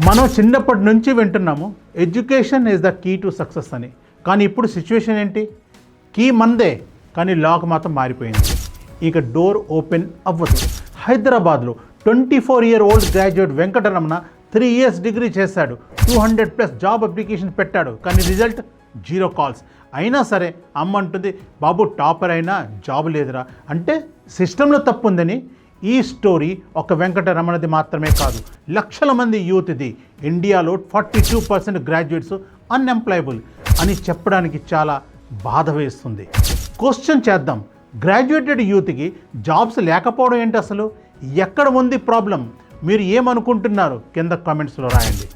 మనం చిన్నప్పటి నుంచి వింటున్నాము education is the key to success అని. కానీ ఇప్పుడు సిచ్యువేషన్ ఏంటి? కీ మందే కానీ లాక్ మాత్రం మారిపోయింది. ఇక డోర్ ఓపెన్ అవ్వదు. హైదరాబాద్లో twenty four year old graduate Venkataramana three years degree చేశాడు. Two hundred plus job application పెట్టాడు. కానీ రిజల్ట్ జీరో కాల్స్ అయినా సరే అమ్మ అంటుంది బాబు టాపర్ అయినా జాబ్ లేదురా. అంటే సిస్టంలో తప్పు ఉందని ఈ స్టోరీ ఒక వెంకటరమణది మాత్రమే కాదు లక్షల మంది యూత్ది. ఇండియాలో forty two percent graduates unemployable అని చెప్పడానికి చాలా బాధ వేస్తుంది. క్వశ్చన్ చేద్దాం గ్రాడ్యుయేటెడ్ యూత్కి జాబ్స్ లేకపోవడం ఏంటి అసలు? ఎక్కడ ఉంది ప్రాబ్లం? మీరు ఏమనుకుంటున్నారు? కింద కామెంట్స్లో రాయండి.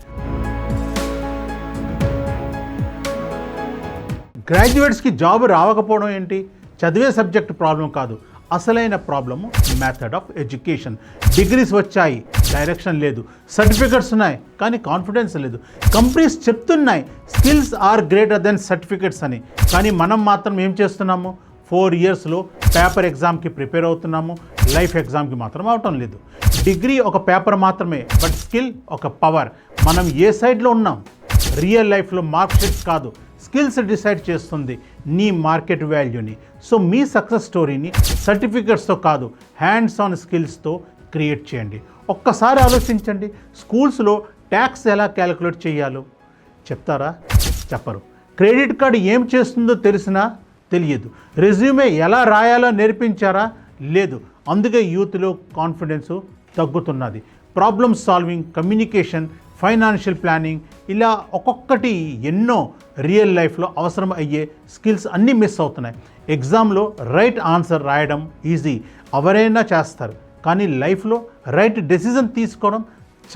గ్రాడ్యుయేట్స్కి జాబ్ రావకపోవడం ఏంటి? చదివే సబ్జెక్ట్ ప్రాబ్లం కాదు. అసలైన problem method of education degrees వచ్చాయి డైరెక్షన్ లేదు. సర్టిఫికెట్స్ ఉన్నాయి కానీ కాన్ఫిడెన్స్ లేదు. కంపెనీస్ చెప్తున్నాయి skills are greater than certificates అని. కానీ మనం మాత్రం ఏం చేస్తున్నాము? ఫోర్ ఇయర్స్లో పేపర్ ఎగ్జామ్కి ప్రిపేర్ అవుతున్నాము. లైఫ్ ఎగ్జామ్కి మాత్రం అవటం లేదు. డిగ్రీ ఒక పేపర్ మాత్రమే బట్ స్కిల్ ఒక పవర్ మనం ఏ సైడ్లో ఉన్నాం? రియల్ లైఫ్లో మార్క్ కాదు స్కిల్స్ డిసైడ్ చేస్తుంది నీ మార్కెట్ వాల్యూని. సో మీ సక్సెస్ స్టోరీని సర్టిఫికెట్స్తో కాదు హ్యాండ్స్ ఆన్ స్కిల్స్తో క్రియేట్ చేయండి. ఒక్కసారి ఆలోచించండి స్కూల్స్లో ట్యాక్స్ ఎలా క్యాలిక్యులేట్ చేయాలో. చెప్తారా? చెప్పరు. క్రెడిట్ కార్డు ఏం చేస్తుందో తెలిసినా తెలియదు. రెజ్యూమే ఎలా రాయాలో నేర్పించారా? లేదు. అందుకే యూత్లో confidence తగ్గుతున్నది. Problem solving communication financial planning ఇలా ఒక్కొక్కటి ఎన్నో రియల్ లైఫ్లో అవసరం అయ్యే స్కిల్స్ అన్నీ మిస్ అవుతున్నాయి. ఎగ్జామ్లో రైట్ ఆన్సర్ రాయడం ఈజీ. ఎవరైనా చేస్తారు కానీ లైఫ్లో రైట్ డెసిజన్ తీసుకోవడం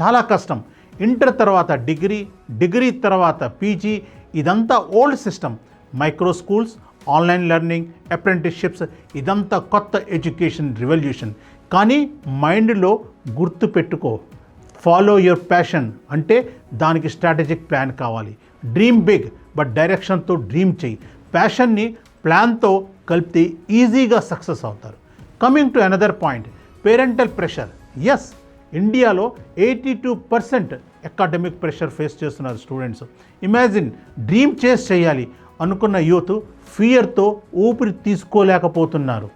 చాలా కష్టం. ఇంటర్ తర్వాత డిగ్రీ డిగ్రీ తర్వాత పీజీ ఇదంతా old system. Micro schools online learning apprenticeships ఇదంతా కొత్త ఎడ్యుకేషన్ రివల్యూషన్. కానీ మైండ్లో గుర్తు పెట్టుకో ఫాలో యువర్ ప్యాషన్ అంటే దానికి స్ట్రాటజిక్ ప్లాన్ కావాలి. డ్రీమ్ బిగ్ బట్ డైరెక్షన్తో డ్రీమ్ చేయి ప్యాషన్ని ప్లాన్తో కలిపితే ఈజీగా సక్సెస్ అవుతారు. Coming to another point parental pressure yes ఇండియాలో eighty two percent academic pressure face చేస్తున్నారు స్టూడెంట్స్ ఇమాజిన్ డ్రీమ్ చేస్ చేయాలి అనుకున్న యూత్ ఫియర్తో ఊపిరి తీసుకోలేకపోతున్నారు.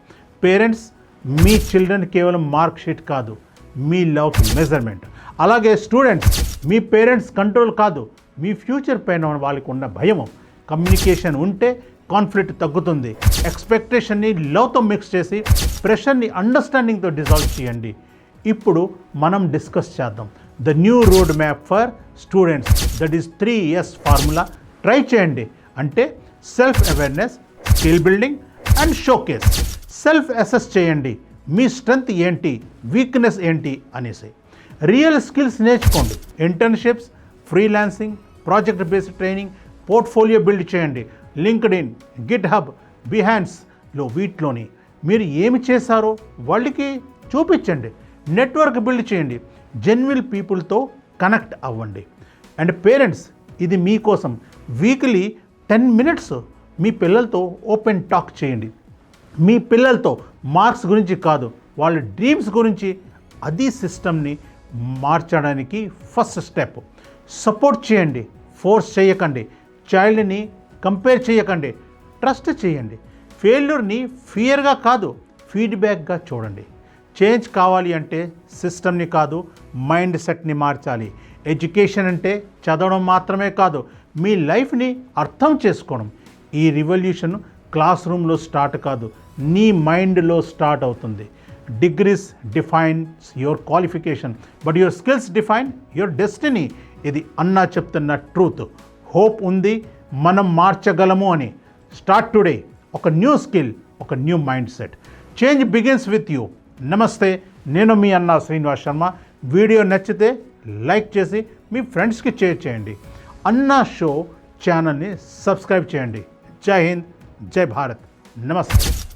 పేరెంట్స్ మీ చిల్డ్రన్ కేవలం మార్క్ షీట్ కాదు. మీ లవ్ మెజర్మెంట్. అలాగే స్టూడెంట్స్ మీ పేరెంట్స్ కంట్రోల్ కాదు మీ ఫ్యూచర్ పైన వాళ్ళకి ఉన్న భయం కమ్యూనికేషన్ ఉంటే కాన్ఫ్లిక్ట్ తగ్గుతుంది. ఎక్స్పెక్టేషన్ని లవ్తో మిక్స్ చేసి ప్రెషర్ని అండర్స్టాండింగ్తో డిజాల్వ్ చేయండి. ఇప్పుడు మనం డిస్కస్ చేద్దాం. The new road map for students. That is three years formula. Try చేయండి. అంటే self awareness skill building and showcase. Self assess చేయండి. మీ స్ట్రెంగ్త్ ఏంటి? వీక్నెస్ ఏంటి? అనేసి. రియల్ స్కిల్స్ నేర్చుకోండి. Internships freelancing project based training portfolio build చేయండి. LinkedIn GitHub బిహాన్స్లో వీటిలోని మీరు ఏమి చేశారో వాళ్ళకి చూపించండి. నెట్వర్క్ బిల్డ్ చేయండి. జెన్యున్ పీపుల్తో కనెక్ట్ అవ్వండి. అండ్ పేరెంట్స్ ఇది మీకోసం. వీక్లీ టెన్ మినిట్స్ మీ పిల్లలతో ఓపెన్ టాక్ చేయండి. మీ పిల్లలతో మార్క్స్ గురించి కాదు వాళ్ళ డ్రీమ్స్ గురించి అది సిస్టమ్ని మార్చడానికి ఫస్ట్ స్టెప్. సపోర్ట్ చేయండి ఫోర్స్ చేయకండి చైల్డ్ని కంపేర్ చేయకండి ట్రస్ట్ చేయండి. ఫెయిల్యూర్ని ఫియర్గా కాదు ఫీడ్బ్యాక్గా చూడండి. చేంజ్ కావాలి అంటే సిస్టమ్ని కాదు మైండ్ సెట్ని మార్చాలి. ఎడ్యుకేషన్ అంటే చదవడం మాత్రమే కాదు మీ లైఫ్ని అర్థం చేసుకోవడం. ఈ రివల్యూషన్ క్లాస్ రూమ్లో స్టార్ట్ కాదు నీ మైండ్లో స్టార్ట్ అవుతుంది. Degrees defines your qualification but your skills define your destiny. ఇది అన్నా చెప్తున్న ట్రూత్. హోప్ ఉంది మనం మార్చగలము అని. స్టార్ట్ టుడే ఒక న్యూ స్కిల్ ఒక new mindset. Change begins with you. నమస్తే నేను మీ అన్న శ్రీనివాస్ శర్మ. వీడియో నచ్చితే లైక్ చేసి మీ ఫ్రెండ్స్కి షేర్ చేయండి. అన్నా షో ఛానల్ని సబ్స్క్రైబ్ చేయండి. జై హింద్ జై భారత్. నమస్తే.